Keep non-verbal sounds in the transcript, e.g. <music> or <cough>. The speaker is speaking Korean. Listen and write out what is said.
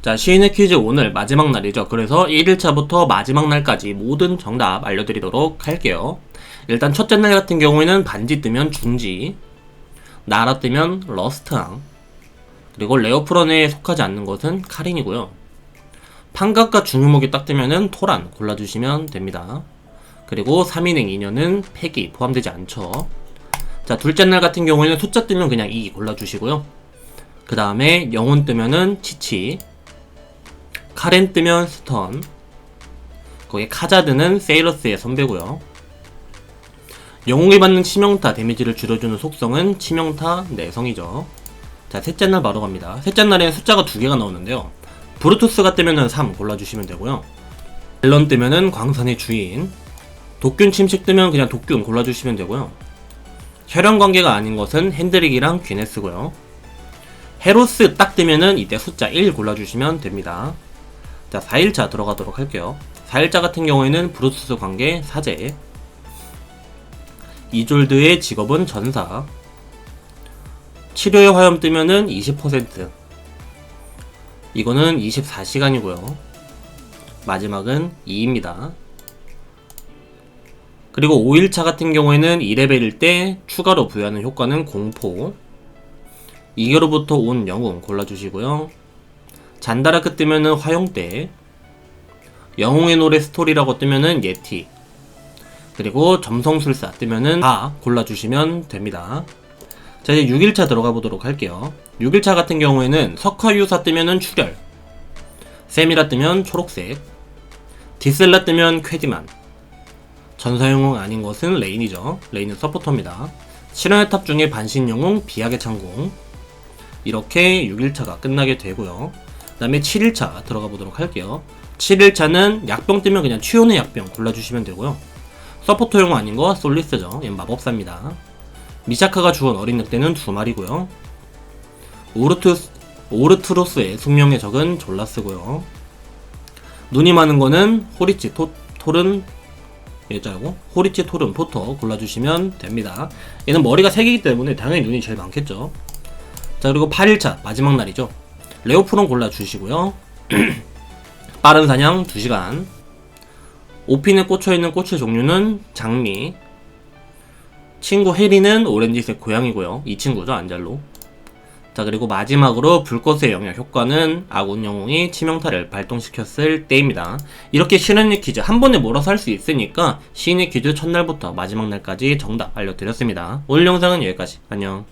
자, 시인의 퀴즈 오늘 마지막 날이죠. 그래서 1일차부터 마지막 날까지 모든 정답 알려드리도록 할게요. 일단 첫째 날 같은 경우에는 반지 뜨면 중지, 나라 뜨면 러스트항, 그리고 레어프런에 속하지 않는 것은 카린이고요. 판각과 중유목이 딱 뜨면은 토란 골라주시면 됩니다. 그리고 3인행 인연은 팩이 포함되지 않죠. 자, 둘째 날 같은 경우에는 숫자 뜨면 그냥 2 골라주시고요. 그 다음에 영혼 뜨면은 치치, 카렌 뜨면 스턴, 거기에 카자드는 세이러스의 선배고요. 영웅이 받는 치명타 데미지를 줄여주는 속성은 치명타 내성이죠. 자, 셋째 날 바로 갑니다. 셋째 날에는 숫자가 두 개가 나오는데요. 브루투스가 뜨면은 3 골라주시면 되고요. 앨런 뜨면은 광산의 주인, 독균 침식 뜨면 그냥 독균 골라주시면 되고요. 혈연 관계가 아닌 것은 핸드릭이랑 귀네스고요. 헤로스 딱 뜨면은 이때 숫자 1 골라주시면 됩니다. 자, 4일차 들어가도록 할게요. 4일차 같은 경우에는 브루투스 관계 사제, 이졸드의 직업은 전사, 치료의 화염 뜨면은 20%, 이거는 24시간이고요. 마지막은 2입니다. 그리고 5일차 같은 경우에는 2레벨일 때 추가로 부여하는 효과는 공포 2개로부터 온 영웅 골라주시고요 잔다라크 뜨면은 화용대 영웅의 노래 스토리라고 뜨면은 예티 그리고 점성술사 뜨면은 다 골라주시면 됩니다 자 이제 6일차 들어가 보도록 할게요 6일차 같은 경우에는 석화유사 뜨면은 출혈 세미라 뜨면 초록색 디셀라 뜨면 쾌디만 전사영웅 아닌 것은 레인이죠. 레인은 서포터입니다. 실현의 탑 중에 반신영웅, 비약의 창공. 이렇게 6일차가 끝나게 되고요. 그 다음에 7일차 들어가 보도록 할게요. 7일차는 약병 뜨면 그냥 치유의 약병 골라주시면 되고요. 서포터용 아닌 거 솔리스죠. 얘는 마법사입니다. 미샤카가 죽은 어린 늑대는 두 마리고요. 오르투스, 오르트로스의 숙명의 적은 졸라스고요. 눈이 많은 거는 호리치 토, 톨은 예자고 호리치 토른 포터 골라주시면 됩니다. 얘는 머리가 3개이기 때문에 당연히 눈이 제일 많겠죠. 자 그리고 8일차 마지막 날이죠. 레오프론 골라주시고요. <clears throat> 빠른 사냥 2시간 오핀에 꽂혀있는 꽃의 종류는 장미 친구 해리는 오렌지색 고양이고요. 이 친구죠 안젤로 자 그리고 마지막으로 불꽃의 영역 효과는 아군 영웅이 치명타를 발동시켰을 때입니다. 이렇게 신의 퀴즈 한 번에 몰아서 할 수 있으니까 신의 퀴즈 첫날부터 마지막 날까지 정답 알려드렸습니다. 오늘 영상은 여기까지. 안녕.